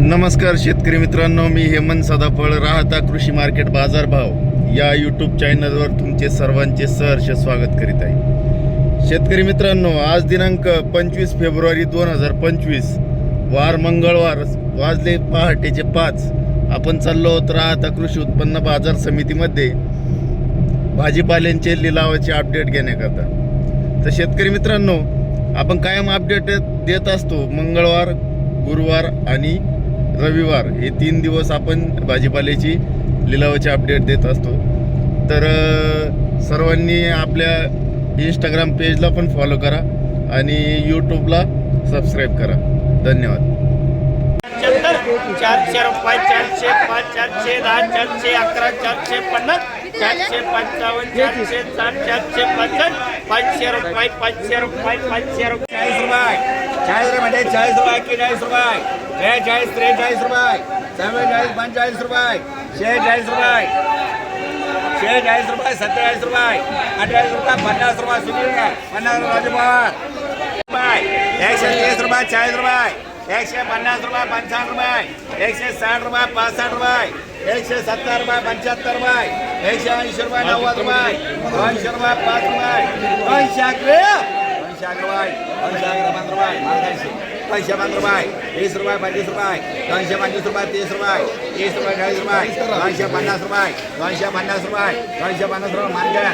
नमस्कार शेतकरी मित्रांनो मी हेमंत सदाफळ. राहता कृषी मार्केट बाजारभाव या यूट्यूब चॅनलवर तुमचे सर्वांचे सहर्ष स्वागत करीत आहे. शेतकरी मित्रांनो आज दिनांक पंचवीस फेब्रुवारी दोन हजार पंचवीस. वार मंगळवार वाजले पहाटेचे पाच. आपण चाललो होत राहता कृषी उत्पन्न बाजार समितीमध्ये. भाजीपाल्यांचे लिलावाचे अपडेट घेण्याकरता. तर शेतकरी मित्रांनो आपण कायम अपडेट देत असतो. मंगळवार गुरुवार आणि रविवार हे तीन दिवस आपण भाजीपाल्याची लिलावाचे अपडेट देत असतो. तर सर्वांनी आपल्या इंस्टाग्राम पेजला पण फॉलो करा आणि यूट्यूबला सबस्क्राईब करा. धन्यवाद. पंच्याहत्तर चारशे रुपये चारशे पाच चारशे दहा चारशे अकरा चारशे पन्नास चारशे पंचावन्न चारशे साठ चारशे पासष्ट पाचशे रुपये पाचशे रुपये पाचशे रुपये. चाळीस रुपये. चाळीस रुपये म्हणजे चाळीस रुपये एक्केचाळीस रुपये? बेचाळीस त्रेचाळीस रुपये. चव्वेचाळीस पंचेचाळीस रुपये. शेहेचाळीस रुपये. शेहेचाळीस रुपये सत्तेचाळीस रुपये. अठ्ठावीस रुपये पन्नास रुपये सुनील पन्नास रुपये राजू पवार. रुपये. एकशे तीस रुपये चाळीस रुपये. एकशे पन्नास रुपये पंचावन्न रुपये. एकशे साठ रुपये पासष्ट रुपये. एकशे सत्तर रुपये पंच्याहत्तर रुपये. एकशे ऐंशी रुपये नव्वद रुपये. दोनशे रुपये पाच रुपये. दोनशे अकरा दोनशे अकरा रुपये. दोनशे अकरा पंधरा रुपये. मागायचे. दोनशे पंधरा रुपये. वीस रुपये पंचवीस रुपये. दोनशे पंचवीस रुपये तीस रुपये. तीस रुपये चाळीस रुपये. दोनशे पन्नास रुपये. दोनशे पन्नास रुपये. दोनशे पन्नास रुपये मानक्या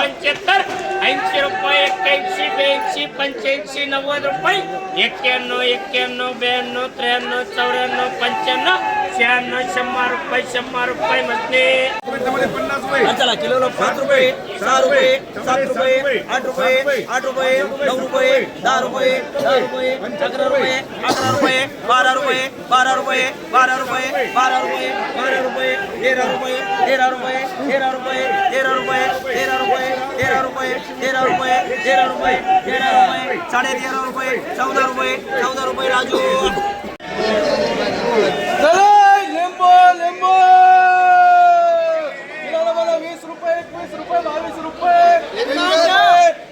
पंच्याहत्तर. ऐंशी रुपये एक्क्याऐंशी ब्याऐंशी पंच्याऐंशी नव्वद रुपये एक्क्याण्णव एक्क्याण्णव ब्याण्णव त्र्याण्णव चौऱ्याण्णव पंच्याण्णव शहाण्णव शंभर रुपये शंभर रुपये म्हणजे पन्नास रुपये. चला पाच रुपये. सहा रुपये. सात रुपये आठ रुपये आठ रुपये नऊ रुपये दहा रुपये दहा रुपये. अकरा रुपये अकरा रुपये. बारा रुपये बारा रुपये बारा रुपये बारा रुपये बारा रुपये तेरा रुपये तेरा रुपये तेरा रुपये तेरा रुपये तेरा रुपये तेरा रुपये तेरा रुपये तेरा रुपये तेरा रुपये साडे तेरा रुपये चौदा रुपये चौदा रुपये राजू लिंबू लिंबू किराणा मला वीस रुपये एकवीस रुपये बावीस रुपये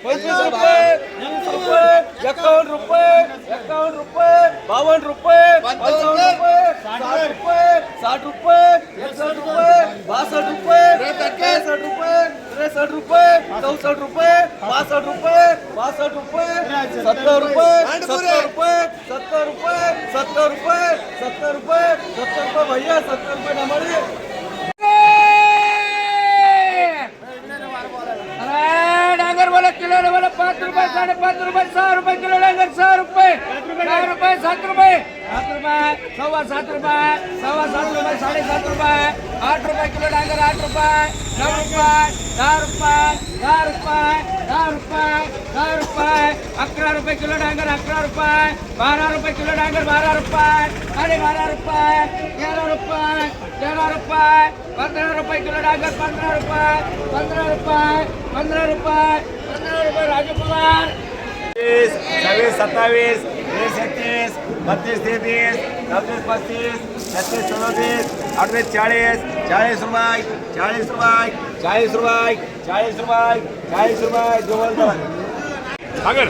पंचवीस रुपये तीस रुपये एकावन्न रुपये एकावन्न रुपये बावन्न रुपये पंचावन्न रुपये साठ रुपये साठ रुपये एकसष्ट रुपये बासष्ट रुपये त्रेसष्ट रुपये त्रेसष्ट रुपये चौसष्ट रुपये पासष्ट रुपये बासष्ट रुपये सत्तर रुपये सत्तर रुपये सत्तर रुपये सत्तर रुपये सत्तर रुपये सत्तर रुपये भैया सत्तर रुपये नंबर डांगर बोला किलो बोला पाच रुपये साडेपाच रुपये सहा रुपये किलो डांगर सहा रुपये सहा रुपये सात रुपये सात रुपये सव्वा सात रुपये सव्वा सात रुपये साडेसात रुपये आठ रुपये किलो डांगर आठ रुपये नऊ रुपये दहा रुपये दहा रुपये दहा रुपये दहा रुपये अकरा रुपये किलो डांगर अकरा रुपये बारा रुपये किलो डांगर बारा रुपये साडे बारा रुपये तेरा रुपये तेरा रुपये पंधरा रुपये किलो डांगर पंधरा रुपये पंधरा रुपये पंधरा रुपये पंधरा रुपये राजू पवार. तीस सव्वीस सत्तावीस वीस एकतीस बत्तीस तैतीस, छब्बीस पच्चीस, छत्तीस चौबीस अड़तीस चालीस चालीस रुपए चालीस रुपए चालीस रुपए चालीस रुपए चालीस रुपए ज़ोर अगर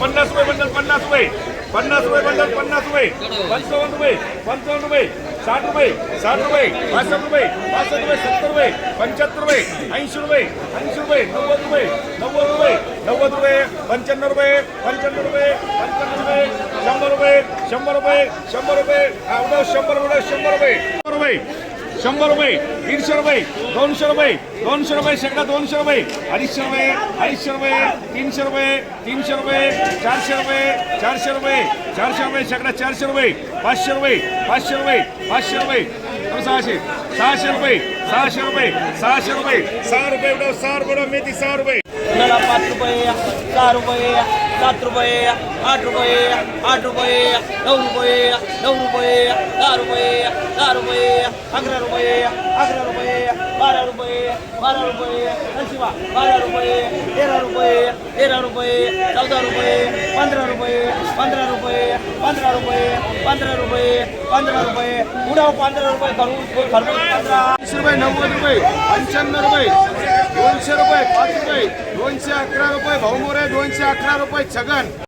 पन्ना रुपये बंदल पन्ना रुपये पन्ना रुपये बंदल पन्ना रुपये, पंचावन रुपये पंचावन रुपये, साठ रुपये साठ रुपये पासठ रुपये पासठ रुपये, सत्तर रुपये पंचहत्तर रुपये, ऐंशी रुपये ऐंशी रुपये, नव्वद रुपये नव्वद रुपये नव्वद रुपये पंचाण्णव रुपये पंचाण्णव रुपये पंचाण्णव रुपये शंभर रुपये शंभर रुपये शंभर रुपये. उडव शंभर उडव शंभर रुपये. शंभर रुपये शंभर रुपये दीडशे रुपये दोनशे रुपये दोनशे रुपये शेकडा दोनशे रुपये अडीचशे रुपये अडीचशे रुपये तीनशे रुपये तीनशे रुपये चारशे रुपये चारशे रुपये चारशे रुपये शेकडा चारशे रुपये पाचशे रुपये पाचशे रुपये पाचशे रुपये. सहाशे सहाशे रुपये सहाशे रुपये सहाशे रुपये. सहा रुपये सहा रुपये मेथी सहा रुपये. पाच रुपये सहा रुपये. सात रुपये आठ रुपये आठ रुपये नऊ रुपये नऊ रुपये दहा रुपये दहा रुपये अकरा रुपये अकरा रुपये बारा रुपये बारा रुपये नशिबा बारा रुपये तेरा रुपये तेरा रुपये चौदा रुपये पंधरा रुपये पंधरा रुपये पंधरा रुपये पंधरा रुपये पंधरा रुपये. पुढं पंधरा रुपये करून खर्च पंधरा. वीस रुपये नव्वद रुपये पंच्याण्णव रुपये. दोनशे रुपये पाच रुपये दोनशे अकरा रुपये भाऊमोरे दोनशे अकरा रुपये छगन.